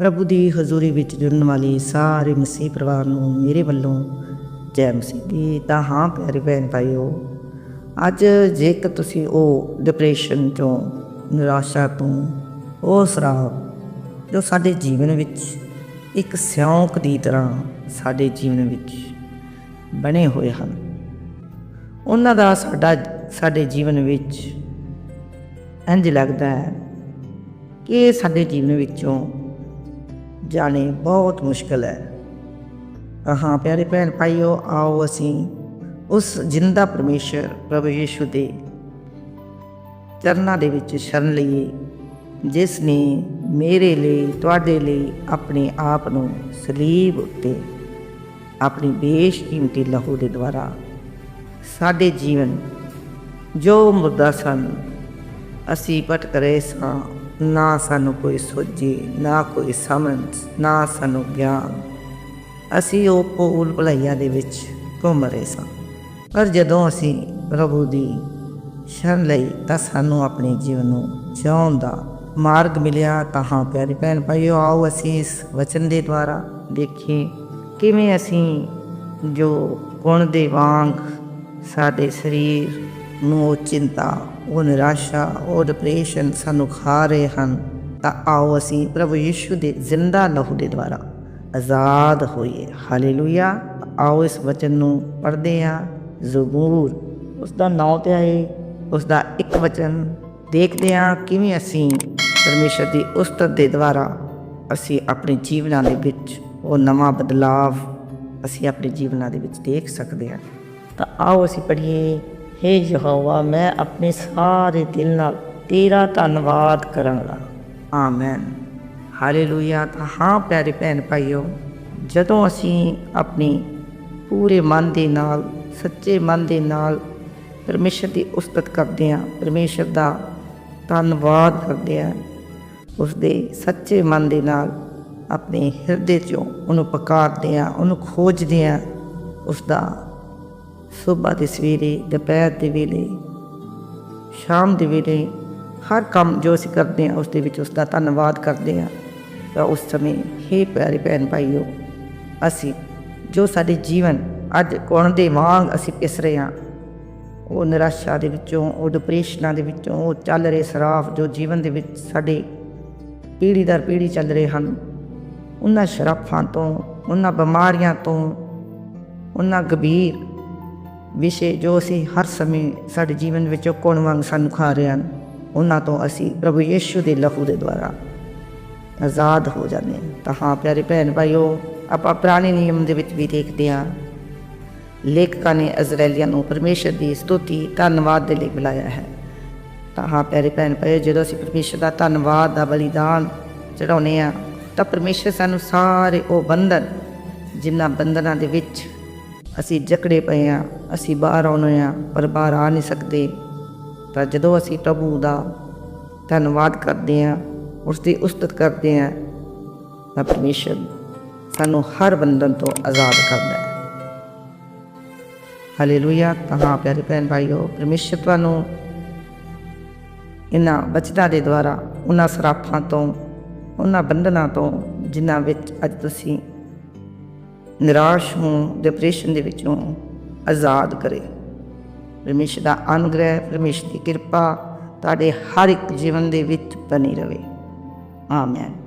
ਪ੍ਰਭੂ ਦੀ ਹਜ਼ੂਰੀ ਵਿੱਚ ਜੁੜਨ ਵਾਲੀ ਸਾਰੇ ਮਸੀਹ ਪਰਿਵਾਰ ਨੂੰ ਮੇਰੇ ਵੱਲੋਂ ਜੈ ਮਸੀਹ ਦੀ ਤਾਂ ਹਾਂ ਪਿਆਰੇ ਭੈਣ ਭਾਈਓ, ਅੱਜ ਜੇਕਰ ਤੁਸੀਂ ਉਹ ਡਿਪਰੈਸ਼ਨ ਤੋਂ ਨਿਰਾਸ਼ਾ ਤੋਂ ਉਹ ਸਰਾਪ ਜੋ ਸਾਡੇ ਜੀਵਨ ਵਿੱਚ ਇੱਕ ਸਿਉਂਕ ਦੀ ਤਰ੍ਹਾਂ ਸਾਡੇ ਜੀਵਨ ਵਿੱਚ ਬਣੇ ਹੋਏ ਹਨ, ਉਹਨਾਂ ਦਾ ਸਾਡਾ, ਸਾਡੇ ਜੀਵਨ ਵਿੱਚ ਇੰਜ ਲੱਗਦਾ ਹੈ ਕਿ ਸਾਡੇ ਜੀਵਨ ਵਿੱਚੋਂ ਜਾਣੇ ਬਹੁਤ ਮੁਸ਼ਕਲ ਹੈ। ਹਾਂ ਪਿਆਰੇ ਭੈਣ ਭਾਈਓ, ਆਓ ਅਸੀਂ ਉਸ ਜਿੰਦਾ ਪਰਮੇਸ਼ਰ ਪ੍ਰਭੂ ਯੀਸ਼ੂ ਦੇ ਚਰਨਾਂ ਦੇ ਵਿੱਚ ਸ਼ਰਨ ਲਈਏ, ਜਿਸ ਨੇ ਮੇਰੇ ਲਈ, ਤੁਹਾਡੇ ਲਈ ਆਪਣੇ ਆਪ ਨੂੰ ਸਲੀਬ ਉੱਤੇ ਆਪਣੀ ਬੇਸ਼ਕੀਮਤੀ ਲਹੂ ਦੇ ਦੁਆਰਾ ਸਾਡੇ ਜੀਵਨ ਜੋ ਮੁਰਦਾ ਸਨ ਅਸੀਂ ਭਟਕ ਰਹੇ ਸਾਂ ਨਾ ਸਾਨੂੰ ਕੋਈ ਸੋਝੀ, ਨਾ ਕੋਈ ਸਮਝ, ਨਾ ਸਾਨੂੰ ਗਿਆਨ। ਅਸੀਂ ਉਹ ਭੂਲ ਭੁਲਈਆ ਦੇ ਵਿੱਚ ਘੁੰਮ ਰਹੇ ਸਾਂ। ਪਰ ਜਦੋਂ ਅਸੀਂ ਪ੍ਰਭੂ ਦੀ ਸ਼ਰਨ ਲਈ ਤਾਂ ਸਾਨੂੰ ਆਪਣੇ ਜੀਵਨ ਨੂੰ ਜਿਉਣ ਦਾ ਮਾਰਗ ਮਿਲਿਆ ਤਾਂ ਹਾਂ ਪਿਆਰੇ ਭੈਣ ਭਾਈਓ, ਆਓ ਅਸੀਂ ਇਸ ਵਚਨ ਦੇ ਦੁਆਰਾ ਦੇਖੀਏ ਕਿਵੇਂ ਅਸੀਂ ਜੋ ਗੁਣ ਦੇ ਵਾਂਗ ਸਾਡੇ ਸਰੀਰ ਨੂੰ ਉਹ ਚਿੰਤਾ, ਉਹ ਨਿਰਾਸ਼ਾ, ਉਹ ਡਿਪਰੈਸ਼ਨ ਸਾਨੂੰ ਖਾ ਰਹੇ ਹਨ, ਤਾਂ ਆਓ ਅਸੀਂ ਪ੍ਰਭੂ ਯਿਸੂ ਦੇ ਜ਼ਿੰਦਾ ਲਹੂ ਦੇ ਦੁਆਰਾ ਆਜ਼ਾਦ ਹੋਈਏ। ਹਾਲੇਲੂਇਆ ਆਓ ਇਸ ਵਚਨ ਨੂੰ ਪੜ੍ਹਦੇ ਹਾਂ। ਜ਼ਬੂਰ ਉਸ ਦਾ ਨਾਮ ਤੇ ਆਏ ਉਸ ਦਾ ਇੱਕ ਵਚਨ ਦੇਖਦੇ ਹਾਂ ਕਿਵੇਂ ਅਸੀਂ ਪਰਮੇਸ਼ਰ ਦੀ ਉਸਤਤ ਦੇ ਦੁਆਰਾ ਅਸੀਂ ਆਪਣੇ ਜੀਵਨਾਂ ਦੇ ਵਿੱਚ ਉਹ ਨਵਾਂ ਬਦਲਾਵ ਅਸੀਂ ਆਪਣੇ ਜੀਵਨਾਂ ਦੇ ਵਿੱਚ ਦੇਖ ਸਕਦੇ ਹਾਂ। ਤਾਂ ਆਓ ਅਸੀਂ ਪੜ੍ਹੀਏ ਹੇ ਯਹੋਵਾ, ਮੈਂ ਆਪਣੇ ਸਾਰੇ ਦਿਲ ਨਾਲ ਤੇਰਾ ਧੰਨਵਾਦ ਕਰਾਂਗਾ। ਆਮੇਨ। ਹਾਲੇਲੂਇਆ। ਤਾਂ ਹਾਂ, ਪਿਆਰੇ ਭੈਣ ਭਾਈਓ, ਜਦੋਂ ਅਸੀਂ ਆਪਣੀ ਪੂਰੇ ਮਨ ਦੇ ਨਾਲ, ਸੱਚੇ ਮਨ ਦੇ ਨਾਲ ਪਰਮੇਸ਼ਰ ਦੀ ਉਸਤਤ ਕਰਦੇ ਹਾਂ, ਪਰਮੇਸ਼ਰ ਦਾ ਧੰਨਵਾਦ ਕਰਦੇ ਹਾਂ ਉਸ ਦੇ ਸੱਚੇ ਮਨ ਦੇ ਨਾਲ ਆਪਣੇ ਹਿਰਦੇ 'ਚੋਂ ਉਹਨੂੰ ਪੁਕਾਰਦੇ ਹਾਂ, ਉਹਨੂੰ ਖੋਜਦੇ ਹਾਂ ਉਸ ਦਾ ਸਵੇਰ ਦੇ ਸਵੇਰੇ, ਦੁਪਹਿਰ ਦੇ ਵੇਲੇ, ਸ਼ਾਮ ਦੇ ਵੇਲੇ, ਹਰ ਕੰਮ ਜੋ ਅਸੀਂ ਕਰਦੇ ਹਾਂ, ਉਸ ਦੇ ਵਿੱਚ ਉਸ ਦਾ ਧੰਨਵਾਦ ਕਰਦੇ ਹਾਂ। ਤਾਂ ਉਸ ਸਮੇਂ, ਹੇ ਪਿਆਰੇ ਭੈਣ ਭਾਈਓ, ਅਸੀਂ ਜੋ ਸਾਡੇ ਜੀਵਨ ਅੱਜ ਕੋਣ ਦੇ ਵਾਂਗ ਅਸੀਂ ਪਿਸ ਰਹੇ ਹਾਂ, ਉਹ ਨਿਰਾਸ਼ਾ ਦੇ ਵਿੱਚੋਂ, ਉਹ ਡਿਪਰੈਸ਼ਨਾਂ ਦੇ ਵਿੱਚੋਂ, ਉਹ ਚੱਲ ਰਹੇ ਸਰਾਫ ਜੋ ਜੀਵਨ ਦੇ ਵਿੱਚ ਸਾਡੇ ਪੀੜ੍ਹੀ ਦਰ ਪੀੜ੍ਹੀ ਚੱਲ ਰਹੇ ਹਨ, ਉਹਨਾਂ ਸ਼ਰਾਫਾਂ ਤੋਂ, ਉਹਨਾਂ ਬਿਮਾਰੀਆਂ ਤੋਂ, ਉਹਨਾਂ ਗੰਭੀਰ ਵਿਸ਼ੇ ਜੋ ਅਸੀਂ ਹਰ ਸਮੇਂ ਸਾਡੇ ਜੀਵਨ ਵਿੱਚੋਂ ਕੋਣ ਵਾਂਗ ਸਾਨੂੰ ਖਾ ਰਹੇ ਹਨ, ਉਹਨਾਂ ਤੋਂ ਅਸੀਂ ਪ੍ਰਭੂ ਯੀਸ਼ੂ ਦੇ ਲਹੂ ਦੇ ਦੁਆਰਾ ਆਜ਼ਾਦ ਹੋ ਜਾਂਦੇ ਹਾਂ। ਤਾਂ ਹਾਂ ਪਿਆਰੇ ਭੈਣ ਭਾਈਓ, ਆਪਾਂ ਪੁਰਾਣੇ ਨਿਯਮ ਦੇ ਵਿੱਚ ਵੀ ਦੇਖਦੇ ਹਾਂ। ਲੇਖਕਾਂ ਨੇ ਇਜ਼ਰਾਈਲੀਆਂ ਨੂੰ ਪਰਮੇਸ਼ਰ ਦੀ ਸਤੁਤੀ, ਧੰਨਵਾਦ ਦੇ ਲਈ ਬੁਲਾਇਆ ਹੈ। ਤਾਂ ਹਾਂ ਪਿਆਰੇ ਭੈਣ ਭਾਈਓ, ਜਦੋਂ ਅਸੀਂ ਪਰਮੇਸ਼ਰ ਦਾ ਧੰਨਵਾਦ, ਦਾ ਬਲੀਦਾਨ ਚੜਾਉਂਦੇ ਆ ਤਾਂ ਪਰਮੇਸ਼ਰ ਸਾਨੂੰ ਸਾਰੇ ਉਹ ਬੰਧਨ, ਜਿਨ੍ਹਾਂ ਬੰਧਨਾਂ ਦੇ ਵਿੱਚ ਅਸੀਂ ਜਕੜੇ ਪਏ ਆ, ਅਸੀਂ ਬਾਹਰ ਆਉਣੇ ਆ, ਪਰ ਬਾਹਰ ਆ ਨਹੀਂ ਸਕਦੇ। ਤਾਂ ਜਦੋਂ ਅਸੀਂ ਪ੍ਰਭੂ ਦਾ ਧੰਨਵਾਦ ਕਰਦੇ ਆ ਉਸ ਦੀ ਉਸਤਤ ਕਰਦੇ ਆ, ਤਾਂ ਪਰਮੇਸ਼ਰ ਸਾਨੂੰ ਹਰ ਬੰਧਨ ਤੋਂ ਆਜ਼ਾਦ ਕਰਦਾ ਹੈ। ਹਾਲੇਲੂਇਆ। ਤਾਂ ਹਾਂ ਪਿਆਰੇ ਭੈਣ ਭਾਈਓ, ਪਰਮੇਸ਼ਰ ਤੁਹਾਨੂੰ ਇਹਨਾਂ ਬਚਨਾਂ ਦੇ ਦੁਆਰਾ, ਉਹਨਾਂ ਸਰਾਫਾਂ ਤੋਂ, ਉਹਨਾਂ ਬੰਧਨਾਂ ਤੋਂ, ਜਿਨ੍ਹਾਂ ਵਿੱਚ ਅੱਜ ਤੁਸੀਂ ਨਿਰਾਸ਼ ਹੋ ਡਿਪਰੈਸ਼ਨ ਦੇ ਵਿੱਚੋਂ ਆਜ਼ਾਦ ਕਰੇ। ਪਰਮੇਸ਼ਰ ਦਾ ਅਨੁਗ੍ਰਹਿ, ਪਰਮੇਸ਼ਰ ਦੀ ਕਿਰਪਾ ਤੁਹਾਡੇ ਹਰ ਇੱਕ ਜੀਵਨ ਦੇ ਵਿੱਚ ਬਣੀ ਰਵੇ। ਆਮੇਨ